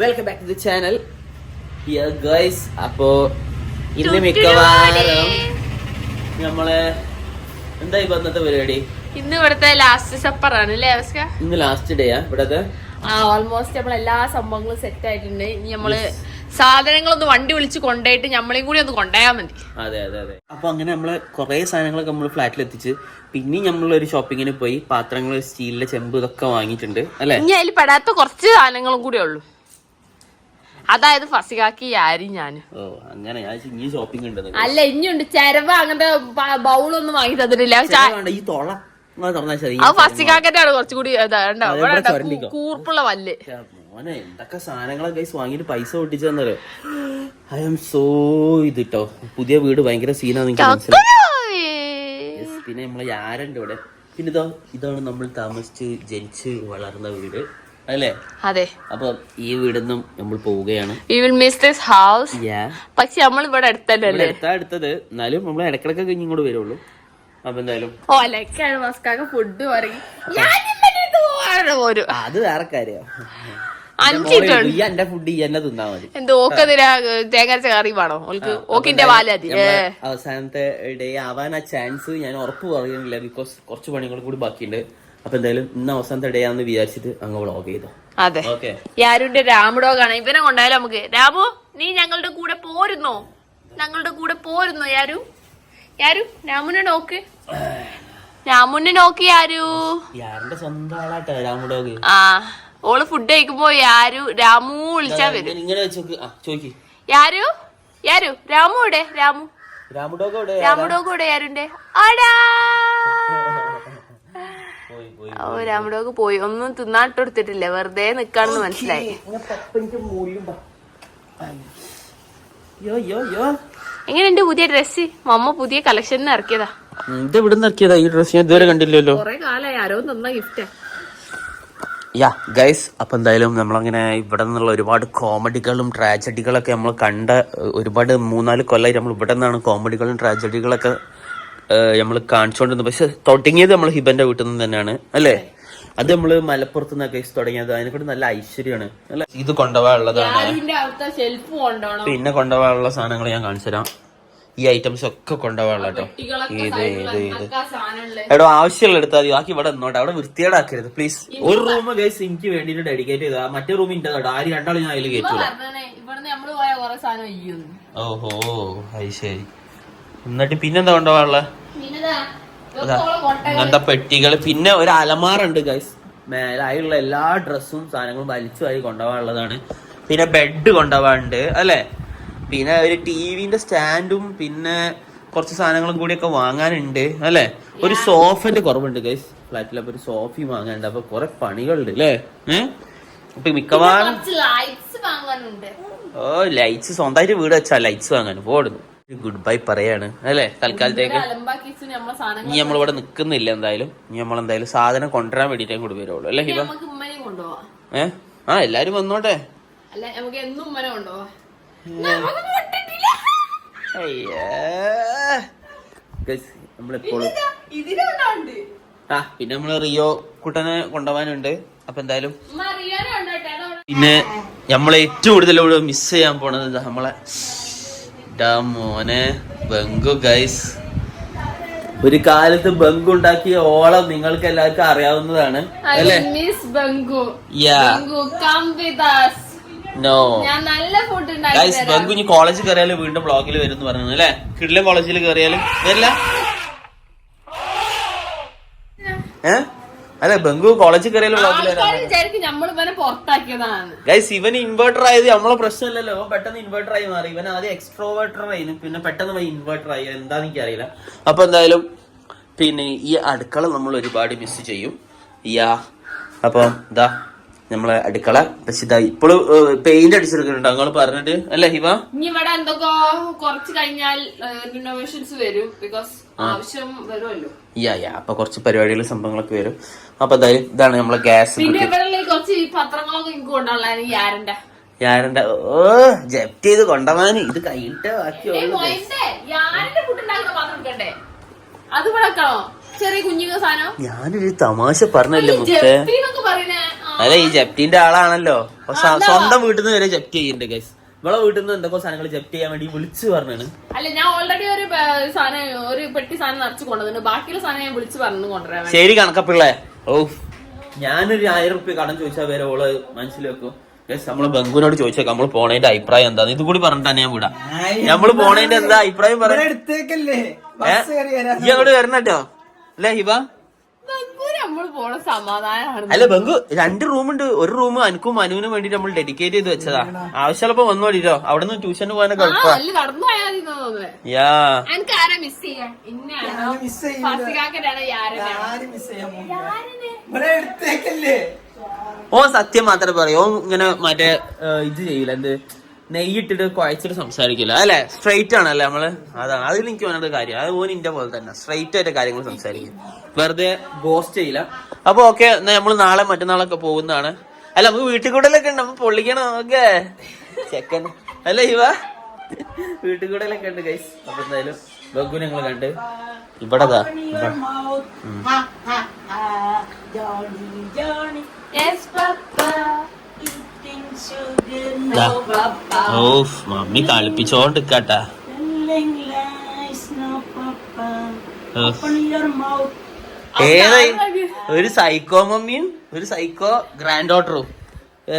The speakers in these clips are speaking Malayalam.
Welcome back to the channel here guys അപ്പോ ഇന്ന് മിക്കവാറും നമ്മളെ എന്താ ഇപ്പൊ ഇന്നത്തെ പരിപാടി? ഇന്ന് ഇവിടുത്തെ ലാസ്റ്റ് സപ്പർ ആണ് അല്ലേ അവസ്ക? ഇന്ന് ലാസ്റ്റ് ഡേയാ ഇവിടത്തെ? ആ ഓൾമോസ്റ്റ് നമ്മൾ എല്ലാ സംഭവങ്ങളും സെറ്റ് ആയിട്ടുണ്ട്. ഇനി നമ്മൾ സാധനങ്ങളൊന്ന് വണ്ടി വിളിച്ച് കൊണ്ടുപോയിട്ട് നമ്മളെയും കൂടി ഒന്ന് കൊണ്ടുപോയാൽ മതി. അതെ അതെ അതെ. അപ്പൊ അങ്ങനെ നമ്മൾ കുറെ സാധനങ്ങളൊക്കെ നമ്മൾ ഫ്ലാറ്റിൽ എത്തിച്ച് പിന്നെ നമ്മൾ ഒരു ഷോപ്പിങ്ങിന് പോയി പാത്രങ്ങൾ സ്റ്റീലിന്റെ ചെമ്പ് ഇതൊക്കെ വാങ്ങിയിട്ടുണ്ട്. അല്ലെ? ഇനി അതിൽ പെടാത്ത കുറച്ച് സാധനങ്ങളും കൂടി ഉള്ളൂ. അതായത് ഫസികാക്കി ആരും ഞാൻ ഓ അങ്ങനെ ഇനി ഷോപ്പിംഗ് ഉണ്ടെന്ന് അല്ല ഇനിയുണ്ട്. ചെരവ അങ്ങനത്തെ ബൗളൊന്നും വാങ്ങി തന്നിട്ടില്ല. ഈ തൊള അത് ആണ് കുറച്ചുകൂടി. കൂർപ്പുള്ള വല്ല്. മോനെ എന്തൊക്കെ സാധനങ്ങളൊക്കെ വാങ്ങിട്ട് പൈസ പൊട്ടിച്ചു ഐ എം സോ ഇത് ട്ടോ പുതിയ വീട് ഭയങ്കര സീനാണ് മനസ്സിലായി. പിന്നെ നമ്മളെ ആരുണ്ട് ഇവിടെ. പിന്നെ ഇതോ ഇതാണ് നമ്മൾ താമസിച്ച് ജനിച്ച് വളർന്ന വീട്. അല്ലേ? അതെ. അപ്പൊ ഈ വീടൊന്നും നമ്മൾ പോവുകയാണ്. വിൽ മിസ് ദിസ് ഹൗസ് പക്ഷെ നമ്മൾ ഇവിടെ അടുത്തല്ലേ എടുത്താ എടുത്തത് എന്നാലും നമ്മൾ ഇടക്കിടക്കൊക്കെ ഇങ്ങോട്ട് വരുള്ളൂ. അപ്പൊ എന്തായാലും. ഓ ലക്കാണ് മസ്കാക്ക ഫുഡ് പറയും. അത് വേറെ കാര്യം എന്റെ ഫുഡ് എന്നെ തിന്നാ മതി. എന്ത് ഓക്കെതിരാ തേങ്ങരച്ച കറി വേണോ? ഓൾക്ക് ഓക്കിന്റെ പാലതി നമ്മളെ അവസാനത്തെ ഡേ ആവാൻ ആ ചാൻസ് ഞാൻ ഉറപ്പ് പറയുന്നില്ല ബിക്കോസ് കുറച്ച് പണികൾ കൂടി ബാക്കിയുണ്ട്. അപ്പൊ എന്തായാലും ഇന്ന് അവസാനത്തെ ഡേ ആണെന്ന് വിചാരിച്ചിട്ട് അങ്ങ് വ്ളോഗ് ചെയ്തു. അതെ. ഓക്കെ യാരുന്റെ രാമുഡോഗാണ് ഇവനെ കൊണ്ടായാലും നമുക്ക്. രാമു നീ ഞങ്ങളുടെ കൂടെ പോരുന്നോ? ഞങ്ങളുടെ കൂടെ പോരുന്നോ യാരു? യാരു രാമുനെ നോക്ക്. രാമുനെ നോക്ക് യാരു. യാരുടെ സ്വന്തം ആളാട്ടോ രാമുടോഗ് ആ ഓൾ ഫുഡ് കഴിക്കുമ്പോ യാരു രാമു വിളിച്ചാ വരും. ഇങ്ങനെ ആ ചോദിക്ക് യാരു യാരു രാമു ഇവിടെ രാമു. രാമുഡോഗ് രാമുഡോഗ് ഇവിടെ യാരുണ്ട് ആടാ ഓ പോയി. ഒന്നും തിന്നാട്ടെടുത്തിട്ടില്ല വെറുതെ നിക്കാണെന്ന് മനസ്സിലായി. യോ യോ യോ. എങ്ങനെയുണ്ട് പുതിയ ഡ്രസ് മമ്മ പുതിയ കളക്ഷൻ ഇറക്കിയതാ. ഇത് ഇവിടെ നിന്ന് ഇറക്കിയതാ. ഈ ഡ്രസ് ഞാൻ ഇതുവരെ കണ്ടില്ലല്ലോ. കൊറേ കാലായി. ആരോ തന്ന ഗിഫ്റ്റ് യാ ഗൈസ് അപ്പൊ എന്തായാലും നമ്മളങ്ങനെ ഇവിടെ നിന്നുള്ള ഒരുപാട് കോമഡികളും ട്രാജഡികളൊക്കെ നമ്മൾ കണ്ട ഒരുപാട് മൂന്നാൽ കൊല്ലായി നമ്മൾ ഇവിടെ നിന്നാണ് കോമഡികളും ട്രാജഡികളൊക്കെ നമ്മൾ കാണിച്ചുകൊണ്ടിരുന്നത് പക്ഷെ തുടങ്ങിയത് നമ്മൾ ഹിബന്റെ വീട്ടിൽ നിന്ന് തന്നെയാണ് അല്ലേ? അത് നമ്മൾ മലപ്പുറത്ത് നിന്നൊക്കെ തുടങ്ങിയത്. അതിനെക്കൂടി നല്ല ഐശ്വര്യമാണ് അല്ലെ? ഇത് കൊണ്ടുപോകാനുള്ളതാണ്. പിന്നെ കൊണ്ടുപോകാനുള്ള സാധനങ്ങൾ ഞാൻ കാണിച്ചു തരാം ഈ ഐറ്റംസ് ഒക്കെ കൊണ്ടുപോകാനുള്ള കേട്ടോ ഇത് ഇത് എടോ ആവശ്യമുള്ള എടുത്താൽ മതി. ബാക്കി ഇവിടെ നിന്നോട്ടെ. അവിടെ വൃത്തിയേടാക്കരുത് പ്ലീസ് ഒരു റൂം ഗൈസ് എനിക്ക് വേണ്ടിട്ട് ഡെഡിക്കേറ്റ് ചെയ്താ മറ്റേ റൂം ഇന്റെ കേട്ടോ ആര് രണ്ടാളും ഞാൻ അതിൽ കയറ്റൂല അയ്യൊന്നു ഓഹോ അത് ശരി. എന്നിട്ട് പിന്നെന്താ കൊണ്ടുപോകാനുള്ള അങ്ങനത്തെ പെട്ടികൾ പിന്നെ ഒരു അലമാറുണ്ട് ഗൈസ് മേലായുള്ള എല്ലാ ഡ്രസ്സും സാധനങ്ങളും വലിച്ചു വാരി കൊണ്ടുപോകാനുള്ളതാണ് പിന്നെ ബെഡ് കൊണ്ടുപോകാനുണ്ട് അല്ലേ? പിന്നെ ഒരു ടി വിന്റെ സ്റ്റാൻഡും പിന്നെ കുറച്ച് സാധനങ്ങളും കൂടിയൊക്കെ വാങ്ങാനുണ്ട് അല്ലേ? ഒരു സോഫന്റെ കുറവുണ്ട് ഗൈസ് ഫ്ലാറ്റിൽ അപ്പൊ ഒരു സോഫി വാങ്ങാനുണ്ട്. അപ്പൊ കുറെ പണികളുണ്ട് അല്ലേ? ഏഹ് അപ്പൊ മിക്കവാറും ഓ ലൈറ്റ്സ് സ്വന്തമായിട്ട് വീട് വെച്ചാ ലൈറ്റ്സ് വാങ്ങാൻ പോടുന്നു. ഗുഡ് ബൈ പറയാണ്. അല്ലേ? തൽക്കാലത്തേക്ക്. ഇനി നമ്മളിവിടെ നിക്കുന്നില്ല എന്തായാലും. ഇനി നമ്മളെന്തായാലും സാധനം കൊണ്ടുവരാൻ വേണ്ടിട്ടേ കൂടി വരുള്ളൂ അല്ലേ ഹിബ? ഏ? ആ എല്ലാരും വന്നോട്ടെ. നമ്മളെപ്പോഴും ആ പിന്നെ നമ്മൾ റിയോ കുട്ടനെ കൊണ്ടുപോകാനുണ്ട്. അപ്പൊ എന്തായാലും പിന്നെ നമ്മൾ ഏറ്റവും കൂടുതൽ ഇവിടെ മിസ് ചെയ്യാൻ പോണത് നമ്മളെ ഡാ മോനെ ബംഗു ഗൈസ് ഒരു കാലത്ത് ബംഗു ഉണ്ടാക്കിയ ഓളം നിങ്ങൾക്ക് എല്ലാവർക്കും അറിയാവുന്നതാണ് അല്ലേ? മിസ് ബംഗു. ബംഗു കം നോ ഞാൻ നല്ല ഫുഡ് ഉണ്ടാക്കി ഗൈസ് ബംഗു ഇനി കോളേജിൽ കയറിയാലും വീണ്ടും ബ്ലോഗിൽ വരും എന്ന് പറഞ്ഞു അല്ലേ? കിഡ്ലെ കോളേജിൽ കയറിയാലും. വരില്ല. ഏ? അല്ലെ ബംഗു കോളേജിൽ ഗൈസ് ഇവൻ ഇൻവേർട്ടർ ആയത് നമ്മളെ പ്രശ്നമല്ലല്ലോ. പെട്ടെന്ന് ഇൻവേർട്ടർ ആയി മാറി. ഇവൻ ആദ്യം എക്സ്ട്രോവേർട്ടർ ആയിരുന്നു പിന്നെ പെട്ടെന്ന് പോയി ഇൻവേർട്ടർ ആയി. എന്താന്ന് എനിക്കറിയില്ല അപ്പൊ എന്തായാലും പിന്നെ ഈ അടുക്കള നമ്മൾ ഒരുപാട് മിസ് ചെയ്യും. യാ അപ്പൊ ഇതാ നമ്മളെ അടുക്കള പക്ഷെ ഇതാ ഇപ്പോഴും പെയിന്റ് അടിച്ചെടുക്കുന്നുണ്ട്. നിങ്ങൾ പറഞ്ഞിട്ട് അല്ലേ ഹിവ ഇനി ഇവിടെ എന്തൊക്കെ കുറച്ച് കഴിഞ്ഞാൽ റിനോവേഷൻസ് വരും. ബിക്കോസ് ആവശ്യം വരുമല്ലോ. യാ യാ അപ്പൊ കുറച്ച് പരിപാടികളും സംഭവങ്ങളൊക്കെ വരും. അപ്പൊ എന്തായാലും ഇതാണ് നമ്മളെ ഗ്യാസ് പിന്നെ ഇവിടെ കുറച്ച് ഈ പത്രങ്ങളൊക്കെ എനിക്ക് കൊണ്ടുള്ള ഈ ആരന്റെ ഓ ജപ്റ്റ് ചെയ്ത് കൊണ്ടുപോകാൻ ഇത് കൈയിട്ട് യാരന്റെ ഞാനൊരു തമാശ പറഞ്ഞല്ലേ മുത്തേ. അല്ല ഈ ജപ്റ്റിന്റെ ആളാണല്ലോ. സ്വന്തം വീട്ടിൽ നിന്ന് വരെ ജപ്റ്റ് ചെയ്യുന്നുണ്ട് ഗൈസ് ഇവളെ വീട്ടിൽ നിന്ന് എന്തൊക്കെ സാധനങ്ങൾ ജപ്റ്റ് ചെയ്യാൻ വേണ്ടി വിളിച്ചു പറഞ്ഞാണ്. അല്ല ഞാൻ ഓൾറെഡി ഒരു സാധനം ഒരു പെട്ടി സാധനം നിറച്ച് കൊണ്ടുവന്നു ബാക്കിയുള്ള സാധനം ഞാൻ വിളിച്ച് പറഞ്ഞു കൊണ്ടുവരാൻ വേണ്ടി. ശരി കണക്കപ്പിള്ളേ ഓ ഞാനൊരു ആയിരം റുപ്യ കടം ചോദിച്ചാൽ വരെ ഓൾ മനസ്സിലാക്കും നമ്മൾ ബംഗുവിനോട് ചോദിച്ചേക്കാം. നമ്മൾ പോണേന്റെ അഭിപ്രായം എന്താന്ന്. ഇത് കൂടി പറഞ്ഞിട്ട് തന്നെ ഞാൻ വിടാം. നമ്മൾ പോണേന്റെ എന്താ അഭിപ്രായം പറയാം ഈ അങ്ങോട്ട് വരണട്ടോ അല്ലേ ഹിബ? അല്ല ബംഗു രണ്ട് റൂമുണ്ട്. ഒരു റൂം അനക്കും മനുവിനും വേണ്ടി നമ്മൾ ഡെഡിക്കേറ്റ് ചെയ്ത് വെച്ചതാ. ആവശ്യമുള്ളപ്പോ വന്നോടിട്ടോ. അവിടെ നിന്ന് ട്യൂഷന് പോകാനൊക്കെ ഓ സത്യം മാത്രമേ പറയൂ. ഓ ഇങ്ങനെ മറ്റേ ഇത് ചെയ്യില്ല എന്ത്? നെയ്യിട്ടിട്ട് കുഴച്ചിട്ട് സംസാരിക്കില്ല. അല്ലെ? സ്ട്രെയിറ്റ് ആണല്ലേ നമ്മൾ? അതാണ്. അതിൽ എനിക്ക് വേണ്ട കാര്യം. അത് ഓൻ ഇന്റെ പോലെ തന്നെ. സ്ട്രെയിറ്റ് ആയിട്ട് കാര്യങ്ങൾ സംസാരിക്കും. വെറുതെ ഗോസ്റ്റ് ചെയ്യില്ല. അപ്പൊ ഓക്കെ നമ്മൾ നാളെ മറ്റന്നാളൊക്കെ പോകുന്നതാണ്. അല്ല നമുക്ക് വീട്ടിൽ കൂടലൊക്കെ ഉണ്ട്. നമ്മൾ പൊള്ളിക്കണം ഓക്കെ ചെക്കൻ. അല്ല ഇവ? വീട്ടിൽ കൂടലൊക്കെ ഉണ്ട് ഗൈസ് അപ്പൊ എന്തായാലും ബഗ്ഗു ഞങ്ങൾ കണ്ട്. ഇവിടെ. ദാ. ഓഫ് മമ്മി കളിപ്പിച്ചോണ്ടിരിക്കട്ടാ. ഏതാ ഏതായി? ഒരു സൈക്കോ മമ്മിയും ഒരു സൈക്കോ ഗ്രാൻഡ് ഡോട്ടറും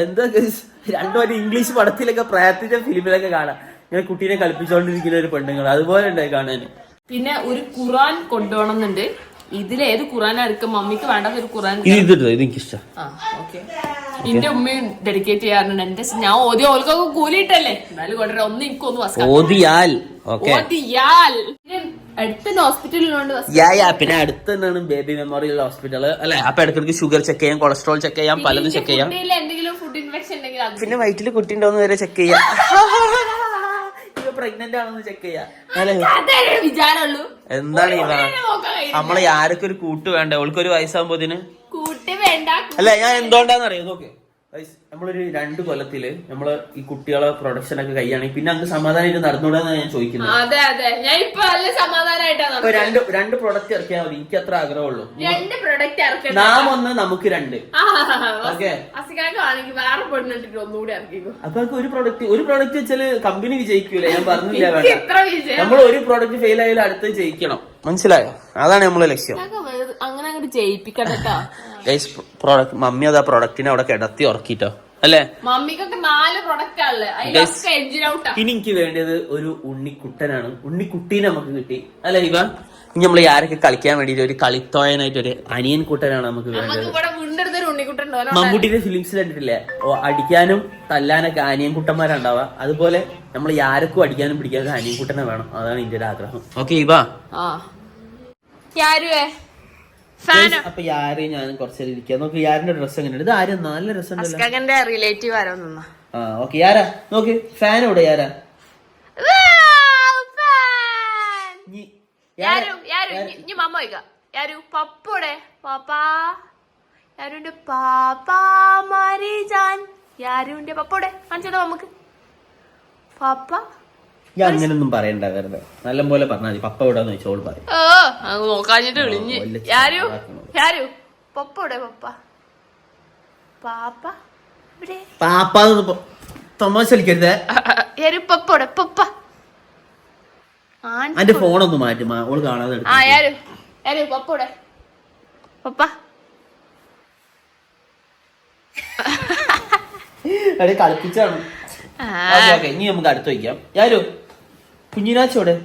എന്താ രണ്ടുപേരും രണ്ടും ഇംഗ്ലീഷ് പടത്തിലൊക്കെ പ്രാർത്ഥിച്ച ഫിലിമിലൊക്കെ കാണാം. ഇങ്ങനെ കുട്ടീനെ കളിപ്പിച്ചോണ്ടിരിക്കുന്ന ഒരു പെണ്ണുങ്ങൾ അതുപോലെ ഉണ്ടായി കാണാൻ പിന്നെ ഒരു ഖുറാൻ കൊണ്ടുപോകണമെന്നുണ്ട്. ഇതിലേത് ഖുറാൻ എടുക്കും മമ്മിക്ക് വേണ്ടത് ഒരു ഖുറാൻ ഇത് ഇതിട്ടോ ഇത് എനിക്കിഷ്ടം. ആ ഓക്കെ. എന്റെ ഉമ്മയും ഡെഡിക്കേറ്റ് ചെയ്യാറുണ്ട്. എന്റെ ഞാൻ ഓതി ഓൽക്കൊക്കെ കൂലിയിട്ടല്ലേ? എന്നാലും കൊണ്ടുവരാം. ഒന്ന് എനിക്കൊന്ന് വസ്ക ഓതിയാൽ. ഓക്കെ. ഓതിയാൽ. പിന്നെ അടുത്ത ഹോസ്പിറ്റലിലുണ്ട് പിന്നെ അടുത്ത് തന്നെയാണ് ബേബി മെമ്മോറിയൽ ഹോസ്പിറ്റൽ അല്ലെ? അപ്പൊ ഇടയ്ക്കിടയ്ക്ക് ഷുഗർ ചെക്ക് ചെയ്യാം കൊളസ്ട്രോൾ ചെക്ക് ചെയ്യാം പലതും ചെക്ക് ചെയ്യാം. പിന്നെ വയറ്റിൽ കുട്ടി ഉണ്ടോന്ന് വരെ ചെക്ക് ചെയ്യാം. പ്രഗ്നന്റ് ആണെന്ന് ചെക്ക് ചെയ്യാം. അതേ വിചാരമുള്ളൂ. എന്താണ് നമ്മളെ ആരൊക്കെ ഒരു കൂട്ട് വേണ്ടേ? അവൾക്ക് ഒരു വയസ്സാകുമ്പോ ഇതിന് കൂട്ടി വേണ്ട അല്ല ഞാൻ എന്തുകൊണ്ടാന്ന് അറിയാം? നോക്ക്. നമ്മളൊരു രണ്ട് കൊല്ലത്തിൽ നമ്മൾ ഈ കുട്ടികളെ പ്രൊഡക്ഷൻ ഒക്കെ കഴിയുകയാണെങ്കിൽ പിന്നെ അങ്ങ് സമാധാനമായിട്ട് നടന്നുകൂടാന്നാണ് ഞാൻ ചോദിക്കുന്നത്? അതെ അതെ. ഞാൻ ഇപ്പൊ നല്ല സമാധാനമായിട്ടാണ് രണ്ട് രണ്ട് പ്രൊഡക്റ്റ് ഇറക്കിയാൽ മതി. എനിക്ക് അത്ര ആഗ്രഹമുള്ളൂ. രണ്ട് പ്രൊഡക്റ്റ് ഇറക്കി നാം ഒന്ന് നമുക്ക് രണ്ട്. അപ്പൊ ഒരു പ്രൊഡക്റ്റ് ഒരു പ്രൊഡക്റ്റ് വെച്ചാൽ കമ്പനി വിജയിക്കൂല? ഞാൻ പറഞ്ഞില്ല നമ്മൾ ഒരു പ്രൊഡക്റ്റ് ഫെയിൽ ആയാലും അടുത്ത് ജയിക്കണം. മനസ്സിലായോ? അതാണ് നമ്മളെ ലക്ഷ്യം. അങ്ങനെ അങ്ങോട്ട് ജയിപ്പിക്കട്ടോ പ്രോഡക്റ്റ് മമ്മി അത് ആ പ്രൊഡക്റ്റിനെ അവിടെ കിടത്തി ഉറക്കിട്ടോ. അല്ലേ? മമ്മിക്കൊക്കെ നാല് പ്രൊഡക്റ്റ് ആണല്ലേ? ഇനി എനിക്ക് വേണ്ടത് ഒരു ഉണ്ണിക്കുട്ടനാണ്. ഉണ്ണിക്കുട്ടീനെ നമുക്ക് കിട്ടി. അല്ലെ ഇവ ഇനി നമ്മൾ ആരൊക്കെ കളിക്കാൻ വേണ്ടിട്ട് ഒരു കളിത്തോയനായിട്ട് ഒരു അനിയൻ കുട്ടനാണ് നമുക്ക് നമുക്ക് വേണ്ടത്. മമ്മൂട്ടിന്റെ ഫിലിംസ് കണ്ടിട്ടില്ലേ? ഓ, അടിക്കാനും തല്ലാനൊക്കെ അനിയൻ കുട്ടന്മാരുണ്ടാവുക. അതുപോലെ നമ്മൾ ആരൊക്കെ അടിക്കാനും പിടിക്കാനും അനിയൻ കുട്ടനെ വേണം. അതാണ് എന്റെ ഒരു ആഗ്രഹം ഓക്കെ ഇവ അപ്പൊ യാരെ ഞാൻ കുറച്ചേരം ഇരിക്കാം. നോക്ക് യാരിന്റെ ഡ്രസ് എങ്ങനെയുണ്ട്? ഇത് ആരും? നല്ല ഡ്രസ് ഉണ്ടല്ലോ റിലേറ്റീവ് ആരോ ആ ഓക്കെ യാരാ? നോക്ക് ഫാൻ ഇവിടെ യാരാ? പപ്പോടെ പാപ്പാ യാരുന്റെ പാപ്പാ? മാരി ജാൻ പപ്പോടെ കാണിച്ചോ നമുക്ക് പാപ്പ? അങ്ങനൊന്നും പറയണ്ട വെറുതെ നല്ല പോലെ പറഞ്ഞാൽ മതി. പപ്പ ഇവിടെ ചോദിച്ചോൾ പറയും. ഓ അങ്ങ് നോക്കാഞ്ഞിട്ട് വിളിഞ്ഞ്. വലിയ യാരു ചാടാക്കണം. യാരു. പപ്പ പാപ്പ? ഇവിടെ പാപ്പാന്ന് ഇപ്പൊ തമാശ കളിക്കരുതേ. യാരു പപ്പോടെ പപ്പ. ആൻ അന്റെ ഫോണൊന്ന് മാറ്റി ഓൾ കാണാതെ ആ യാരു യാരു പപ്പോടെ പപ്പ. എടേ കളിപ്പിച്ചാണ്. ഇനി നമുക്ക് അടുത്ത് വയ്ക്കാം. യാരു കുഞ്ഞിനാച്ചോടെ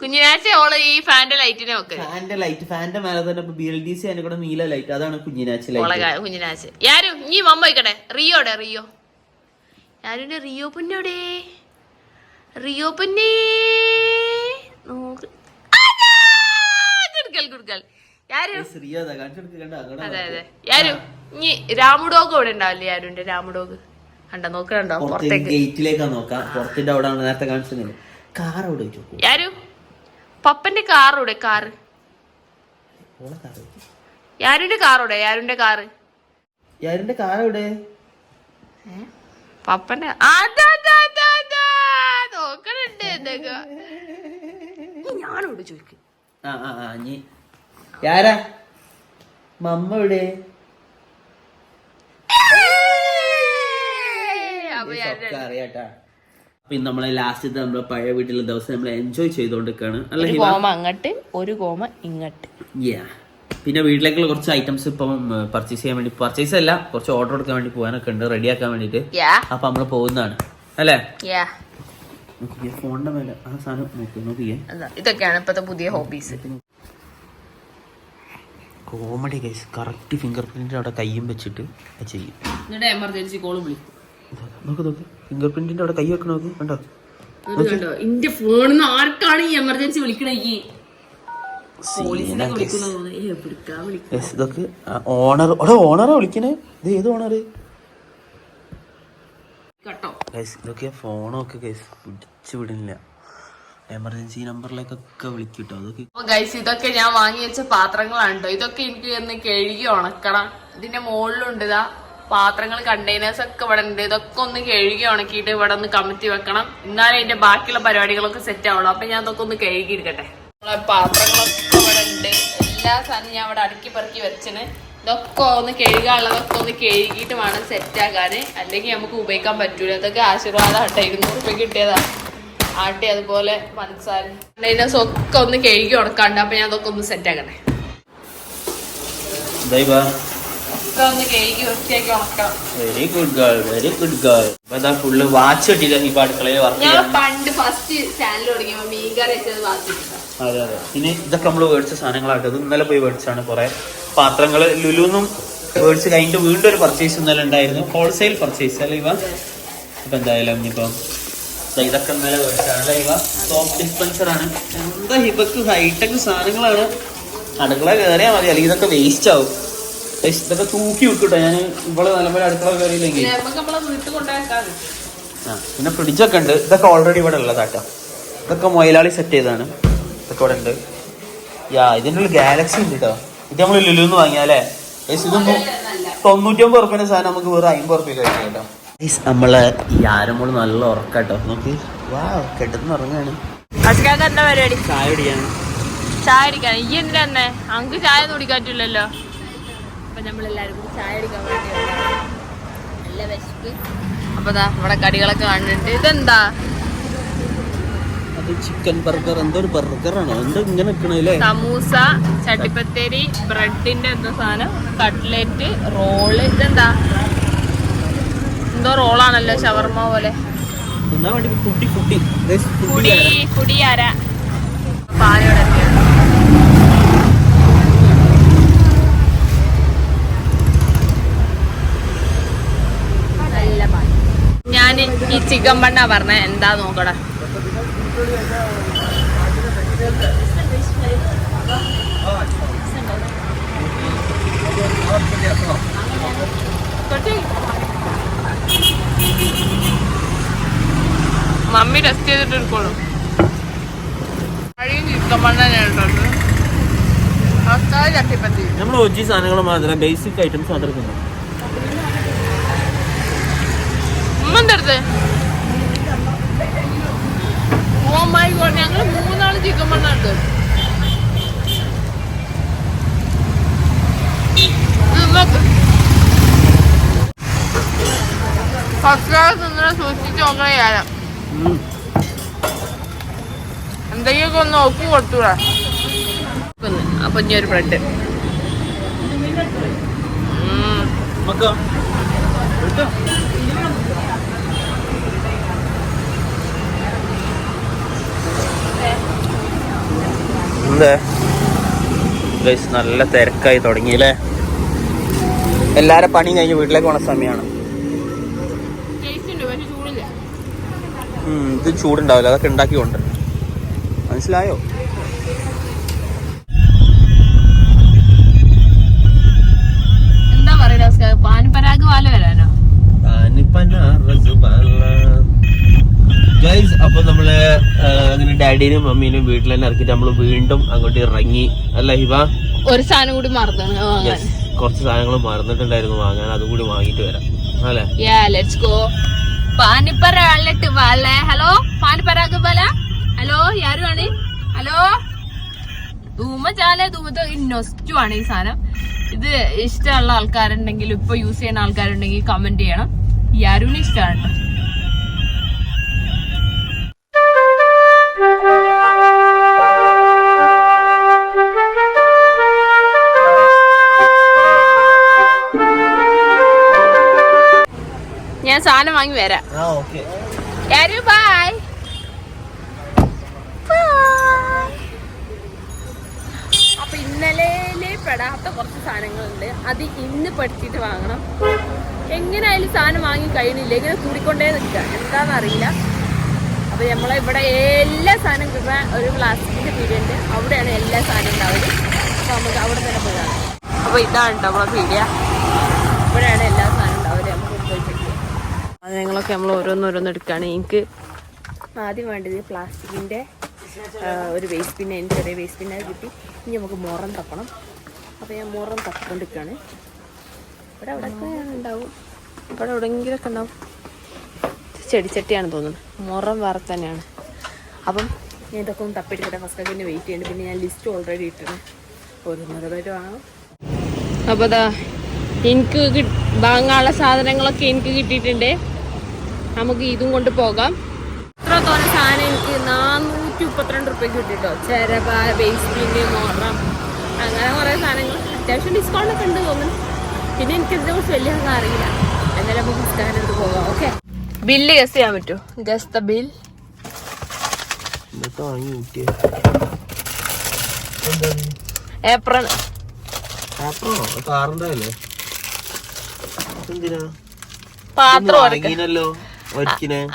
കുഞ്ഞിനാച്ചേ ഓൾ ഈ ഫാന്റെ ലൈറ്റിനെ വെക്കൽ ഫാന്റെ ലൈറ്റ് ഫാന്റെ മേലെ തന്നെ ബി എൽ ഡി സി അതിന്റെ കൂടെ നീല ലൈറ്റ് അതാണ് കുഞ്ഞിനാച്ച് ലൈറ്റ്. കുഞ്ഞിനാച്ച് യാരും നീ മമ്മ വയ്ക്കട്ടെ. റിയോടെ റിയോ. യാരുടെ റിയോ പുന്നോടെ റിയോ പുന്നേ. നോക്ക്! കുടുക്കൽ യാരും. അതാ. യാരു ഇനി രാമുഡോഗ് ഇവിടെ ഉണ്ടാവില്ലേ? യാരുന്റെ രാമുഡോഗ് കണ്ട നോക്കണ്ടോ പുറത്തേക്ക്. പുറത്തേക്ക് ഗേറ്റിലേക്കാ നോക്കാം. പുറത്തിന്റെ അവിടെ ആണ് നേരത്തെ കാണിച്ചത്. കാർ അവിടെ വെച്ചു. യാരു പപ്പന്റെ കാർ ഇവിടെ കാർ യാരുന്റെ കാർ ഇവിടെ യാരുന്റെ യാരിന്റെ കാർ എവിടെ? പപ്പന്റെ അതാ. നോക്കണുണ്ട് എന്തൊക്കെ. ഞാനോട് ചോദിക്കും? ആ ആ ആ ആരാ മമ്മ ഇവിടെ അപ്പൊ Guys, ഞാൻ ഒക്കെ അറിയാട്ടാ. പിന്നെ നമ്മളെ ലാസ്റ്റ് നമ്മളെ പഴയ വീട്ടിലെ ദിവസം നമ്മൾ എൻജോയ് ചെയ്തോണ്ടിരിക്കാണ്. അല്ലെ ഒരു കോമ അങ്ങട്ട് ഒരു കോമ ഇങ്ങട്ട്. യാ പിന്നെ വീട്ടിലേക്കുള്ള കുറച്ച് ഐറ്റംസ് ഇപ്പം പർച്ചേസ് ചെയ്യാൻ വേണ്ടി പർച്ചേസ് അല്ല കുറച്ച് ഓർഡർ കൊടുക്കാൻ വേണ്ടി പോകാനൊക്കെ ഉണ്ട് റെഡി ആക്കാൻ വേണ്ടിട്ട് യാ അപ്പൊ നമ്മൾ പോകുന്നതാണ്. അല്ലേ? ഫോണിന്റെ മേലെ ആ സാധനം നോക്കി നോക്കിയേ അതാ, ഇതൊക്കെയാണ് ഇപ്പത്തെ പുതിയ hobbies comedy case correct fingerprint അവിടെ കയ്യും വെച്ചിട്ട് ചെയ്യും. എമർജൻസി കോൾ വിളിക്കും നോക്ക് നോക്ക്. ഫിംഗർ പ്രിന്റിന്റെ അവിടെ കൈ വെക്കണ നോക്ക് കണ്ടോ? ഇന്റെ ഫോണിൽ നിന്ന് ആർക്കാണ് ഈ എമർജൻസി വിളിക്കണേ ഇതൊക്കെ ഓണർ അവിടെ ഓണറാ വിളിക്കണേ. ഇത് ഏത് ഓണർ ഇതൊക്കെ ഫോണൊക്കെ ഗൈസ് പിടിച്ചു വിടില്ല എമർജൻസി നമ്പറിലേക്കൊക്കെ വിളിക്കട്ടോ അതൊക്കെ ഗൈസ് ഇതൊക്കെ ഞാൻ വാങ്ങി വെച്ച പാത്രങ്ങളാണ് കേട്ടോ ഇതൊക്കെ എനിക്ക് ഒന്ന് കഴുകി ഉണക്കണം. ഇതിന്റെ മുകളിലുണ്ട് ഇതാ. പാത്രങ്ങൾ കണ്ടെയ്നേഴ്സ് ഒക്കെ ഇവിടെ ഉണ്ട്. ഇതൊക്കെ ഒന്ന് കഴുകി ഉണക്കിയിട്ട് ഇവിടെ ഒന്ന് കമത്തി വെക്കണം. എന്നാലേ അതിന്റെ ബാക്കിയുള്ള പരിപാടികളൊക്കെ സെറ്റ് ആവുള്ളൂ. അപ്പൊ ഞാൻ അതൊക്കെ ഒന്ന് കഴുകി എടുക്കട്ടെ. പാത്രങ്ങളൊക്കെ ഇവിടെ ഉണ്ട്. എല്ലാ സാധനം ഞാൻ ഇവിടെ അടുക്കി പെറുക്കി വെച്ചിന്. ഇതൊക്കെ ഒന്ന് കഴുകാനുള്ളതൊക്കെ ഒന്ന് കഴുകിയിട്ട് വേണം സെറ്റ് ആക്കാന്. അല്ലെങ്കിൽ നമുക്ക് ഉപയോഗിക്കാൻ പറ്റൂല. ഇതൊക്കെ ആശീർവാദം ആട്ടെ. ഇരുന്നൂറ് രൂപ കിട്ടിയതാ. ആട്ടി അതുപോലെ പഞ്ചസാര കണ്ടെയ്നേഴ്സ് ഒക്കെ ഒന്ന് കഴുകി ഉണക്കാണ്ട്. അപ്പൊ ഞാൻ അതൊക്കെ ഒന്ന് സെറ്റ് ആക്കണേ ഒക്കെ ഒന്ന് കഴുകി വൃത്തിയാക്കി ഉണക്കണം. Very good girl very good girl ഇപ്പൊ ഇതാ ഫുള്ള് വാച്ച് കിട്ടിയില്ല ഈ അടുക്കളയിൽ വർക്ക് ഞാൻ പണ്ട് ഫസ്റ്റ് ചാനൽ തുടങ്ങിയപ്പോ മീൻകറി വെച്ചത് വാച്ച് അതെ അതെ. പിന്നെ ഇതൊക്കെ നമ്മൾ മേടിച്ച സാധനങ്ങളാട്ടോ ഇത് ഇന്നലെ പോയി മേടിച്ചാണ് കുറെ പാത്രങ്ങൾ ലുലുന്നും മേടിച്ച് കഴിഞ്ഞിട്ട് വീണ്ടും ഒരു പർച്ചേസ് ഇന്നലെ ഉണ്ടായിരുന്നു. ഹോൾസെയിൽ പർച്ചേസ് അല്ലേ ഇവ? ഇപ്പൊ എന്തായാലും ഇനിയിപ്പം ഇതൊക്കെ ഇന്നലെ മേടിച്ചാണ് അല്ലെ ഇവ? സോപ്പ് ഡിസ്പെൻസർ ആണ്. എന്താ ഹിബക്ക് ഹൈടെക് സാധനങ്ങളാണ്? അടുക്കള കയറിയാൽ മതി. അല്ലെങ്കിൽ ഇതൊക്കെ വേസ്റ്റ് ആവും. ഇതൊക്കെ തൂക്കി വെക്കൂട്ടോ ഞാൻ ഇവിടെ നല്ലപോലെ അടുക്കള കയറിയില്ലെങ്കിൽ. ആ പിന്നെ ഫ്രിഡ്ജൊക്കെ ഉണ്ട്. ഇതൊക്കെ ഓൾറെഡി ഇവിടെ ഉള്ളതാട്ടോ. ഇതൊക്കെ മൊയിലാളി സെറ്റ് ചെയ്തതാണ്. ഇതൊക്കെ ഇവിടെ ഉണ്ട്. യാ ഇതിന്റെ ഉള്ളിൽ ഗാലക്സി ഉണ്ട് കേട്ടോ ഇത് നമ്മൾ ലുലുന്ന് വാങ്ങിയാലേ ഗൈസ് ഇതൊന്നും തൊണ്ണൂറ്റൊമ്പത് ഉറുപ്പിന്റെ സാധനം നമുക്ക് വെറും അമ്പത് ഉറുപ്പ്യ കഴിക്കാം കേട്ടോ. ഗൈസ് നമ്മൾ ഈ ആരമോൾ നല്ല ഉറക്കാട്ടോ. നോക്കി. വാ കെട്ടെന്ന് ഉറങ്ങാണ്. ചായ കുടിക്കാൻ ചായ കുടിക്കാൻ ഈ എന്തിനാ അങ്ങ് ചായ പറ്റില്ലല്ലോ അപ്പൊ നമ്മളെല്ലാരും കൂടി ചായ അടിക്കാൻ വേണ്ടി. നല്ല വിശപ്പ്. അപ്പൊ ദാ ഇവിടെ കടികളൊക്കെ കാണുന്നുണ്ട്. ഇതെന്താ? അത് ചിക്കൻ ബർഗർ എന്തോ ഒരു ബർഗറാണോ എന്തോ ഇങ്ങനെ നിൽക്കണല്ലേ സമൂസ ചട്ടിപ്പത്തേരി ബ്രെഡിന്റെ എന്തോ സാധനം കട്ട്ലേറ്റ് റോൾ. ഇതെന്താ? എന്തോ റോളാണല്ലോ ഷവർമ പോലെ. ഫുട്ടി കുടി കുടി ആരാ? പാലയുടെ നല്ല പാൽ ഞാൻ ഈ ചിക്കൻ ബണ്ണ പറഞ്ഞ എന്താ നോക്കടാ? മമ്മി ടെസ്റ്റ് ചെയ്തിട്ട് എടുക്കോളൂ കഴിയും ചിക്കൻ ബണ്ണ തന്നെയാണ് നമ്മൾ ഒജി സാധനങ്ങൾ മാത്രമേ ബേസിക് ഐറ്റംസ് മാത്രം തിന്നും ഉമ്മന്റെ അടുത്ത് ഓ മൈ ഗോഡ് ഞങ്ങൾ മൂന്നാൾ ചിക്കൻ മണ്ണുണ്ട് ഫസ്റ്റ് ക്ലാസ് തിന്നണ സൂക്ഷിച്ച് നോക്കണ ഞാനാ ഉം. എന്തെങ്കിലുമൊക്കെ ഒന്ന് ഒപ്പ് കൊടുത്തൂടാ. അപ്പൊ ഇനി ഒരു ബ്രെഡ് നമുക്ക് എന്തേ നല്ല തിരക്കായി തുടങ്ങി അല്ലേ? എല്ലാരും പണി കഴിഞ്ഞ് വീട്ടിലേക്ക് പോണ സമയമാണ്. ഇത് ചൂടുണ്ടാവില്ല അതൊക്കെ ഉണ്ടാക്കി കൊണ്ട് മനസ്സിലായോ? ഗൈസ് അപ്പൊ നമ്മൾ അങ്ങനെ ഡാഡിനും അമ്മീനും വീട്ടിൽ തന്നെ ഇറക്കിട്ട് നമ്മൾ വീണ്ടും അങ്ങോട്ട് ഇറങ്ങി. അല്ല ഹിബ? ഒരു സാധനം കൂടി മറന്നു കുറച്ച് സാധനങ്ങൾ മറന്നിട്ടുണ്ടായിരുന്നു വാങ്ങാൻ. അതും കൂടി വാങ്ങിട്ട് വരാം. അല്ലേ? ഗോ പാനിപ്പറ അല്ലട്ട് വാലേ ഹലോ പാനിപ്പറാക്ക് ഹലോ ആരുമാണ് ഹലോ ധൂമജാല ധൂമത്ത് ഇന്നൊസ്റ്റു ആണ് ഈ സാധനം. ഇത് ഇഷ്ടമുള്ള ആൾക്കാരുണ്ടെങ്കിൽ ഇപ്പൊ യൂസ് ചെയ്യുന്ന ആൾക്കാരുണ്ടെങ്കിൽ കമന്റ് ചെയ്യണം. ഈ യാരൂന് ഇഷ്ടമാണ്. ഞാൻ സാധനം വാങ്ങി വരാം. Bye okay. യാരു ബൈ അപ്പൊ ഇന്നലെ പെടാത്ത കുറച്ച് സാധനങ്ങളുണ്ട്. അത് ഇന്ന് പഠിച്ചിട്ട് വാങ്ങണം. എങ്ങനെയായാലും സാധനം വാങ്ങി കഴിയണില്ല ഇങ്ങനെ കൂടിക്കൊണ്ടേ നിൽക്കുക. എന്താണെന്ന് അറിയില്ല. അപ്പൊ നമ്മളെ ഇവിടെ എല്ലാ സാധനം കിട്ടുന്ന ഒരു പ്ലാസ്റ്റിക്കിന്റെ പീടിയുണ്ട് അവിടെയാണ് എല്ലാ സാധനം ഉണ്ടാവുന്നത്. അപ്പൊ നമുക്ക് അവിടെ തന്നെ പോകാം കാണാം. അപ്പൊ ഇതാണ് കേട്ടോ നമ്മളെ പീടിയ ഇവിടെയാണ് എല്ലാ സാധനവും ഉണ്ടാവുന്നത് നമുക്ക് പോയി ചെക്ക് ചെയ്യാം സാധനങ്ങളൊക്കെ നമ്മൾ ഓരോന്നോരോന്ന് എടുക്കുകയാണ്. എനിക്ക് ആദ്യം വേണ്ടത് പ്ലാസ്റ്റിക്കിന്റെ ഒരു വേസ്റ്റ് പിന്നെ എനിക്ക് ചെറിയ വേസ്റ്റ് പിന്നെ കിട്ടി. ഇനി നമുക്ക് മുറം തപ്പണം. അപ്പോൾ ഞാൻ മുറം തപ്പിക്കൊണ്ടിരിക്കുകയാണ്. ഇവിടെ അവിടെ ഉണ്ടാവും? ഇവിടെ എവിടെയെങ്കിലൊക്കെ ഉണ്ടാവും. ചെടിച്ചട്ടിയാണ് തോന്നുന്നത്. മുറം വേറെ തന്നെയാണ്. അപ്പം ഞാൻ ഇതൊക്കെ ഒന്ന് തപ്പിയെടുക്കട്ടെ. ഫസ്റ്റ് പിന്നെ വെയിറ്റ് ചെയ്യുന്നുണ്ട് പിന്നെ ഞാൻ ലിസ്റ്റ് ഓൾറെഡി ഇട്ടിട്ടുണ്ട് ഓരോന്നോരോന്നായിട്ട് വാങ്ങാം അപ്പോൾ അതാ എനിക്ക് വാങ്ങാനുള്ള സാധനങ്ങളൊക്കെ എനിക്ക് കിട്ടിയിട്ടുണ്ട്. നമുക്ക് ഇതും കൊണ്ട് പോകാം. ഇത്ര തോന്നെ സാധനം എനിക്ക് നാനൂറ്റി മുപ്പത്തിരണ്ട് റുപ്യക്ക് കിട്ടിട്ടോ. ചെരവ വേസ്റ്റിന്റെ മോറം അങ്ങനെ കുറേ സാധനങ്ങൾ. അത്യാവശ്യം ഡിസ്കൗണ്ട് ഒക്കെ ഉണ്ട് തോന്നുന്നു. പിന്നെ എനിക്ക് ഇതിനെ കുറിച്ച് വലിയ ഒന്നും അറിയില്ല. എന്നാലും നമുക്ക് സ്കാൻ എടുത്ത് പോകാം. ഓക്കെ ബില്ല് ഗസ് ചെയ്യാൻ പറ്റുമോ? ഗസ് ദ ബിൽ എന്തിനാ പാത്രം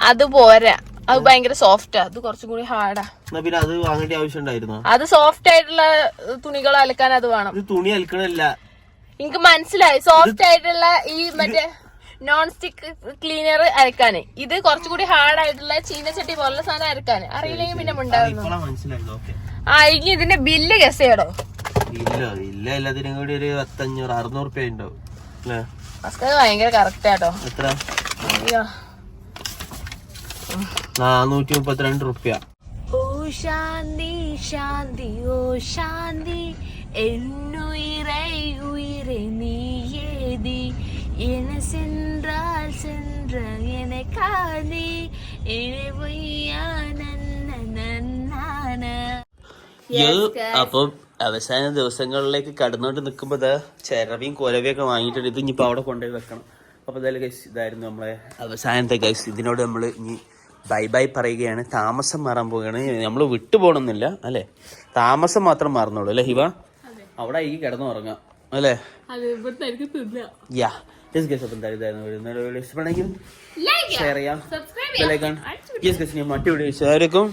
അത് പോരാ. അത് ഭയങ്കര സോഫ്റ്റാ അത് കുറച്ചും കൂടി ഹാർഡാ പിന്നെ അത് വാങ്ങേണ്ട ആവശ്യം ഉണ്ടായിരുന്നോ അത് സോഫ്റ്റ് ആയിട്ടുള്ള തുണികൾ അലക്കാൻ അത് വേണം. തുണി അലക്കണല്ല. എനിക്ക് മനസ്സിലായി. സോഫ്റ്റ് ആയിട്ടുള്ള ഈ മറ്റേ നോൺ സ്റ്റിക്ക് ക്ലീനർ അരക്കാന്. ഇത് കുറച്ചുകൂടി ഹാർഡ് ആയിട്ടുള്ള ചീനച്ചട്ടി പോലുള്ള സാധനം അരക്കാന്. അറിയില്ലെങ്കിൽ പിന്നെ ഉണ്ടായിരുന്നു ആ ഇനി ഇതിന്റെ ബില്ല് ഗസ് ചെയ്യടോ ഇല്ല ഇല്ല. എല്ലാത്തിനും കൂടി ഒരു പത്തഞ്ഞൂറ് അറുന്നൂറ് ഉണ്ടാവും. ഭയങ്കര കറക്റ്റ് ആട്ടോ എത്ര? നാനൂറ്റി മുപ്പത്തിരണ്ട് റുപ്യ. ഓ ശാന്തി ശാന്തി ഓ ശാന്തി. എന്നുയിരൈ നീയേതി എന സെൻറാൽ സെൻറ എന കാതി. അവസാന ദിവസങ്ങളിലേക്ക് കടന്നോണ്ട് നിൽക്കുമ്പോൾ ഇതാ ചിരവിയും ഒക്കെ വാങ്ങിയിട്ടുണ്ട്. ഇത് ഇനിയിപ്പോൾ അവിടെ കൊണ്ടുപോയി വെക്കണം. അപ്പൊ ഇതായിരുന്നു നമ്മളെ അവസാനത്തെ ഗൈസ് ഇതിനോട് നമ്മൾ ഇനി ബൈ ബൈ പറയുകയാണ്. താമസം മാറാൻ പോവുകയാണ്. നമ്മൾ വിട്ടു പോകണമെന്നില്ല അല്ലേ? താമസം മാത്രം മാറുന്നുള്ളൂ അല്ലേ ഹിവ അവിടെ ഈ കിടന്നുറങ്ങാം അല്ലേ? അല്ലെ യാ യെസ് ഗൈസ് അപ്പം എന്തായാലും ഷെയർ ചെയ്യാം. മറ്റു വീഡിയോ ആയിരിക്കും